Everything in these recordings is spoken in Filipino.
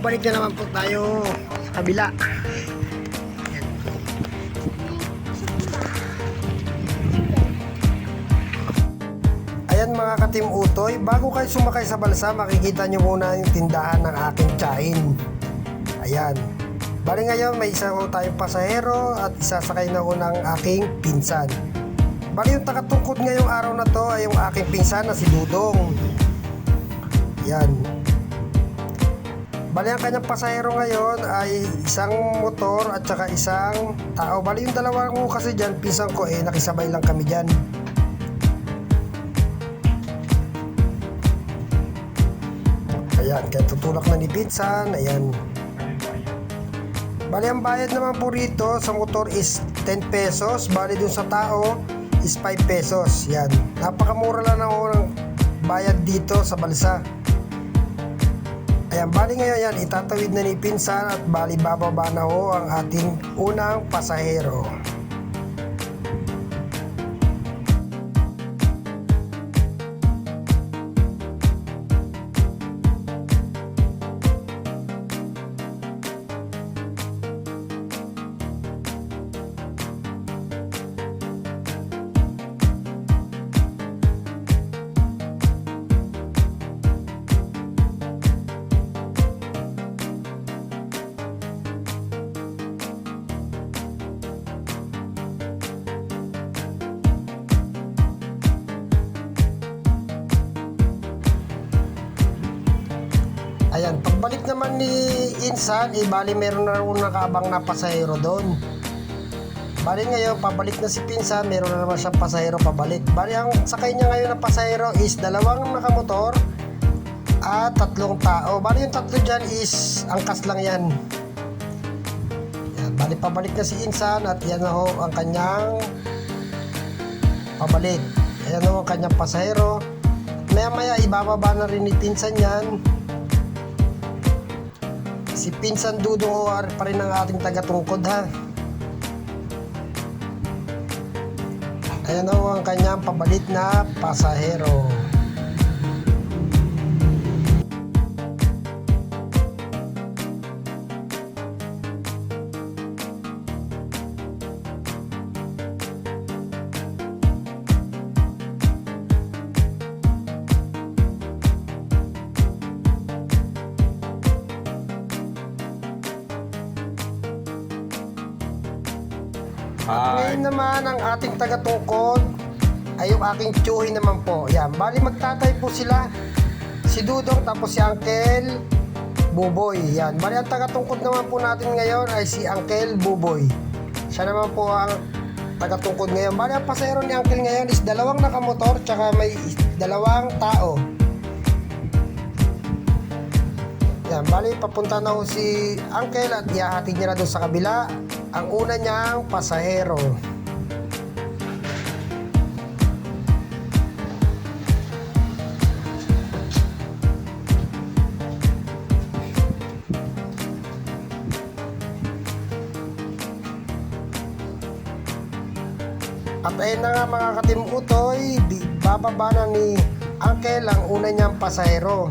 pabalik na naman po tayo sa kabila. Ayan mga katim utoy, bago kayo sumakay sa balsa, makikita nyo muna yung tindahan ng aking tsahin. Ayan. Bali ngayon, may isa ko tayong pasahero at isasakay na ko ng aking pinsan. Bali yung takatungkod ngayong araw na to ay yung aking pinsan na si Dudong. Yan. Bali ang kanyang pasahero ngayon ay isang motor at saka isang tao. Bali yung dalawa ko kasi dyan, pinsan ko eh, nakisabay lang kami dyan. Ayan, kaya tutulak na ni pinsan. Ayan. Bali ang bayad naman po rito sa motor is 10 pesos. Bali dun sa tao is 5 pesos. Yan. Napakamura lang ako ng bayad dito sa balsa. Ayan, bali ngayon yan, itatawid na ni Pinsan at bali bababa na ho ang ating unang pasahero. Ayan, pagbalik naman ni Insan, eh, bali meron na rin nakaabang na pasahero doon. Bali ngayon, pabalik na si Pinsan, meron na naman siyang pasahero pabalik. Bali ang sakay niya ngayon na pasahero is dalawang nakamotor at tatlong tao. Bali yung tatlo dyan is angkas lang yan. Yan, bali pabalik na si Insan at yan na ho ang kanyang pabalik. Ayan ho ang kanyang pasahero. Maya maya ibababa na rin ni Pinsan yan. Si Pinsan Dudong OR pa rin ang ating tagatungkod ha. Ayan o ang kanyang pabalit na pasahero. Ngayon naman ang ating tagatungkod ay yung aking tsuhi naman po. Yan, bali magtatay po sila. Si Dudong tapos si Uncle Buboy. Yan, bali ang tagatungkod naman po natin ngayon ay si Uncle Buboy. Siya naman po ang tagatungkod ngayon. Bali ang pasahero ni Uncle ngayon is dalawang nakamotor tsaka may dalawang tao. Yan, bali papunta na ho si Uncle at ihahatid niya na doon sa kabila ang una niyang pasahero. At ayun na nga mga di- bababa na ni Uncle ang una niyang pasahero.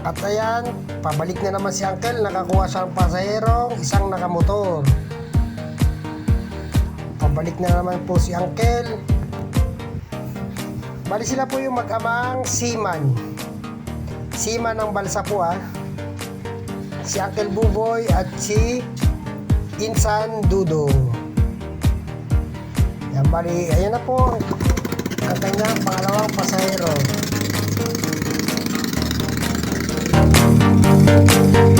At ayan, pabalik na naman si Uncle, nakakuha siya ng pasaherong isang nakamotor. Pabalik na naman po si Uncle. Bali sila po yung mag-amang seaman. Seaman ng balsa po ah. Si Uncle Buboy at si Insan Dudong. Yan bali, ayan na po ang kanyang pangalawang pasahero. Música